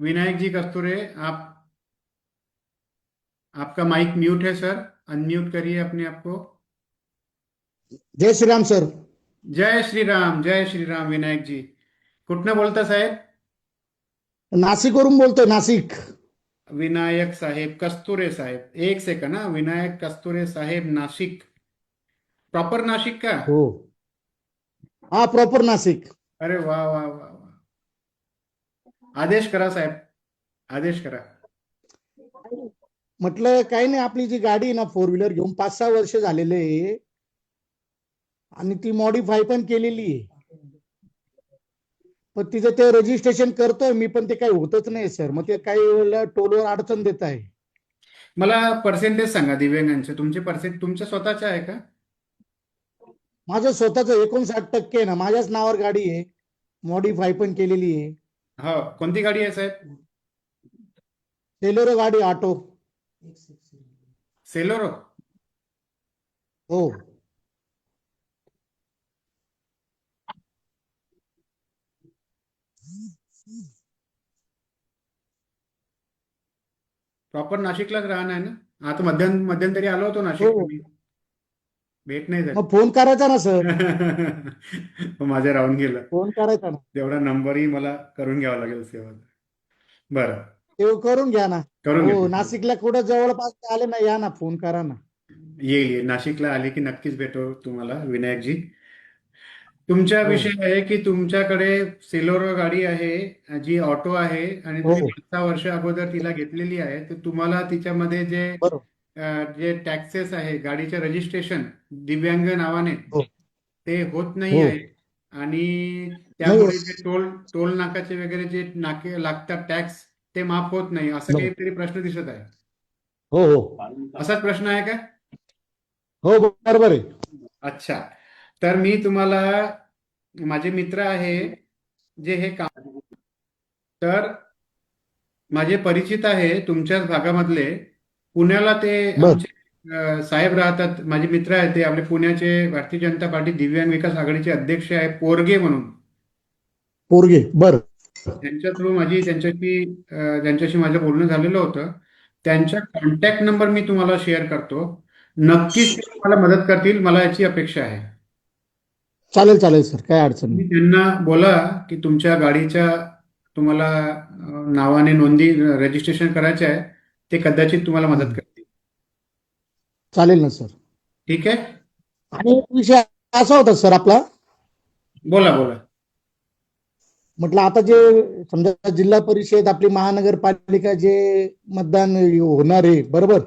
विनायक जी कस्तूरे आप आपका mic mute है सर। अनम्यूट करिए अपने आप को। जय श्रीराम सर। जय श्रीराम जय श्रीराम विनायक जी। कुठनं बोलता साहेब? नाशिकवरून बोलतोय नाशिक विनायक साहेब कस्तुरे साहेब। एक सेकंड हा। विनायक कस्तुरे साहेब नाशिक प्रॉपर नाशिक का? हो। हा प्रॉपर नाशिक अरे वा वा वा आदेश करा साहेब. आदेश करा. म्हटलं काही नाही आपली जी गाडी आहे ना फोर व्हीलर घेऊन पाच सहा वर्ष झालेले आहे. आणि ती मॉडीफाय पण केलेली आहे. पण तिचं ते रजिस्ट्रेशन करतोय मी पण ते काही होतच नाही सर मग ते काही वेळेला टोलवर अडचण देत आहे. मला पर्सेंटेज सांगा दिव्यांगांचे. तुमचे पर्सेंट तुमच्या स्वतःचे आहे का? माझं स्वतःच एकोणसाठ टक्के आहे ना माझ्याच नावावर गाडी आहे. मॉडीफाय पण केलेली आहे. हो कोणती गाडी आहे साहेब सेलोरो गाडी ऑटो सेलोरो हो प्रॉपर नाशिकलाच राहणार आहे ना? आता मध्यं मध्यंतरी आलो होतो नाशिक हो. भेट नाही झाली. मग फोन करायचा ना सर? माझे राहून गेलं. फोन करायचा ना. तेवढा नंबरही मला करून घ्यावा लागेल सेवा. बरं. ते करून घ्या ना. करून हो घेतो नाशिकला कुठं जवळपास आले ना या ना फोन करा ना. येईल येईल. नाशिकला आले की नक्कीच भेटू तुम्हाला विनायकजी. तुमच्या हो. विषय आहे की तुमच्याकडे सेलोरो गाडी आहे जी ऑटो आहे आणि तुम्ही हो. पाच सहा वर्ष अगोदर तिला घेतलेली आहे तर तुम्हाला तिच्यामध्ये जे बरोबर. जे टॅक्सेस आहे गाडीचे रजिस्ट्रेशन दिव्यांग नावाने हो. ते होत नाही हो. आहे आणि त्यामुळे. जे टोल टोल नाकाचे वगैरे जे नाके लागतात टॅक्स ते माफ होत नाही असं बरोबर. काहीतरी प्रश्न दिसत आहे हो हो असाच प्रश्न आहे का हो बरोबर आहे अच्छा तर मी तुम्हाला माझे मित्र आहे जे हे काम तर माझे परिचित आहे तुमच्याच भागामधले पुण्याला ते बर. आमचे अ, साहेब राहतात माझे मित्र आहेत ते आपले पुण्याचे भारतीय जनता पार्टी दिव्यांग विकास आघाडीचे अध्यक्ष आहे पोरगे म्हणून. पोरगे बर. त्यांच्या थ्रू माझी त्यांच्याशी अ, त्यांच्याशी माझं बोलणं झालेलं होतं त्यांच्या कॉन्टॅक्ट नंबर मी तुम्हाला शेअर करतो. नक्कीच ते तुम्हाला मदत करतील मला याची अपेक्षा आहे. चालेल चालेल सर काय अडचण तुम्ही नाही त्यांना बोला की तुमच्या गाडीच्या तुम्हाला अ, नावाने नोंदी रजिस्ट्रेशन करायचे आहे. ते कदाचित तुम्हाला मदत करतील. चालेल ना सर. ठीक आहे? आणि एक विषय असा होता सर आपला. बोला बोला. म्हटलं आता जे समजा जिल्हा परिषद आपली महानगरपालिका जे मतदान होणार आहे बरोबर?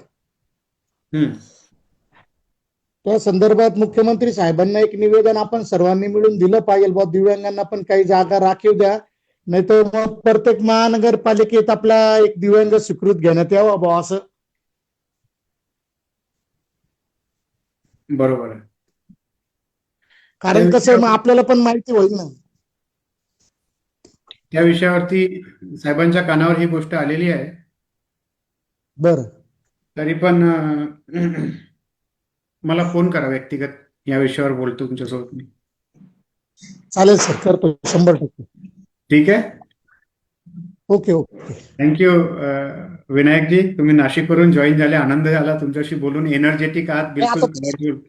त्या संदर्भात मुख्यमंत्री साहेबांना एक निवेदन आपण सर्वांनी मिळून दिलं पाहिजे. बुवा दिव्यांगांना पण काही जागा राखीव द्या. नाहीतर मग प्रत्येक महानगरपालिकेत आपला एक दिव्यांग स्वीकृत घेण्यात यावा बुवा असं. बरोबर आहे. कारण कसं मग आपल्याला पण माहिती होईल ना. त्या विषयावरती साहेबांच्या कानावर ही गोष्ट आलेली आहे. बरं. तरी पण अ, मला फोन करा व्यक्तिगत या विषयावर बोलतो तुमच्यासोबत मी. चालेल सर करतो. शंभर टक्के. ठीक आहे ओके ओके थँक्यू विनायकजी तुम्ही नाशिकवरून जॉईन झाले आनंद झाला तुमच्याशी बोलून. एनर्जेटिक आहात बिलकुल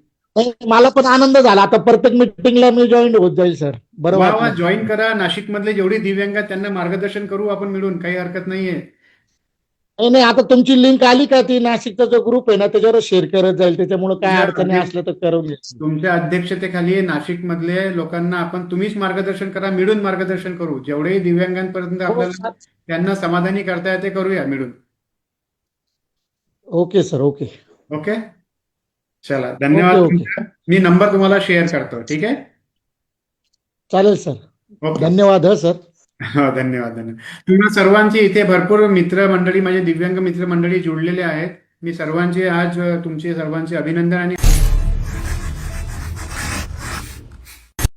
मला पण आनंद झाला. आता प्रत्येक मिटिंगला मी जॉईन होत जाईल सर बरं वा वा वाटलं जॉईन करा. नाशिक मधले जेवढे दिव्यांग आहेत त्यांना मार्गदर्शन करू आपण मिळून. काही हरकत नाहीये. नाही नाही आता तुमची लिंक आली का ती? नाशिकचा जो ग्रुप आहे ना त्याच्यावर शेअर करत जाईल. त्याच्यामुळे काय अडचणी अगदी. असलं तर करून घ्यायचं तुमच्या अध्यक्षतेखाली नाशिक मधले लोकांना आपण तुम्हीच मार्गदर्शन करा मिळून मार्गदर्शन करू. जेवढेही दिव्यांगांपर्यंत हो, आपल्याला. त्यांना समाधानी करता येते करूया मिळून. Okay sir okay. ओके? चला धन्यवाद. मी नंबर तुम्हाला शेअर करतो ठीक आहे? चालेल सर. धन्यवाद सर. हो धन्यवाद धन्यवाद. तुम्हा सर्वांची इथे भरपूर मित्र मंडळी माझे दिव्यांग मित्र मंडळी जुळलेले आहेत. मी सर्वांचे आज अ, तुमचे सर्वांचे अभिनंदन आणि